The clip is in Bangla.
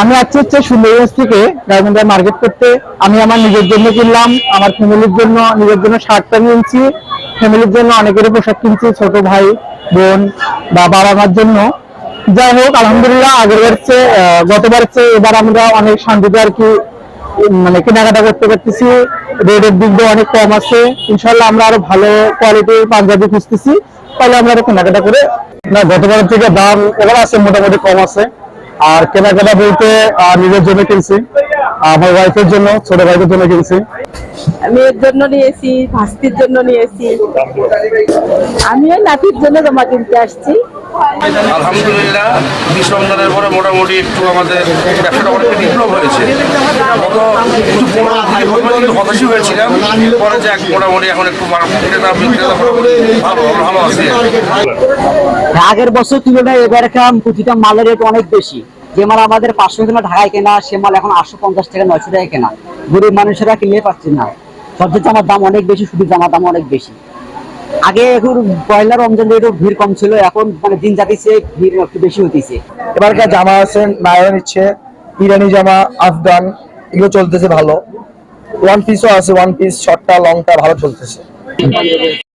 আমি আজকে হচ্ছে সুন্দরগঞ্জ থেকে গাইবান্ধা মার্কেট করতে আমি আমার নিজের জন্য কিনলাম আমার ফ্যামিলির জন্য নিজের জন্য শার্টটা কিনছি ফ্যামিলির জন্য অনেকেরই পোশাক কিনছি ছোট ভাই বোন বা বাবা মার জন্য। যাই হোক আলহামদুলিল্লাহ আগের বার চেয়ে, আহ, গতবার চেয়ে এবার আমরা অনেক শান্তিতে আর কি মানে কেনাকাটা করতে পারতেছি। রেটের দিক দিয়ে অনেক কম আছে। ইনশাল্লাহ আমরা আরও ভালো কোয়ালিটির পাঞ্জাবি খুঁজতেছি। তাহলে আমরা আরও কেনাকাটা করে না গতবারের থেকে দাম এবার আছে মোটামুটি কম আছে। আর কেনাকাটা বলতে নিজের জন্য কিনছি আমার ওয়াইফের জন্য ছোট ভাইদের জন্য কিনছি। মেয়ের জন্য নিয়েছি ভাস্তির জন্য নিয়েছি। আমি ওই নাতির জন্য জমা কিনতে আসছি। আলহামদুলিল্লাহ পরে মোটামুটি একটু আমাদের ব্যবসাটা অনেকটা বিপ্লব হয়েছে। গত কিছু পনেরো দিন প্রথমে একটু হতাশই হয়েছিলাম। পরে যাক মোটামুটি এখন একটু ক্রেতা বিক্রেতা ভালো ভালো আছে। আগের বছর তুলনায় এবার প্রতিটা মালের রেট অনেক বেশি। যে মাল আমাদের পাঁচশো কেনা ঢাকায় কেনা সে মাল এখন আটশো পঞ্চাশ টাকা নয়শো টাকা কেনা। গরিব মানুষেরা কিনে পাচ্ছে না। সবচেয়ে জামার দাম অনেক বেশি শুধু জামার দাম অনেক বেশি। আগে এখন পয়লা রমজান একটু ভিড় কম ছিল এখন মানে দিন যাচ্ছে ভিড় একটু বেশি হতেছে এবারকার জামা আছে নায়রা নিচ্ছে ইরানি জামা আফগান এগুলো চলতেছে ভালো। ওয়ান পিসও আছে ওয়ান পিস শর্টটা লংটা ভালো চলতেছে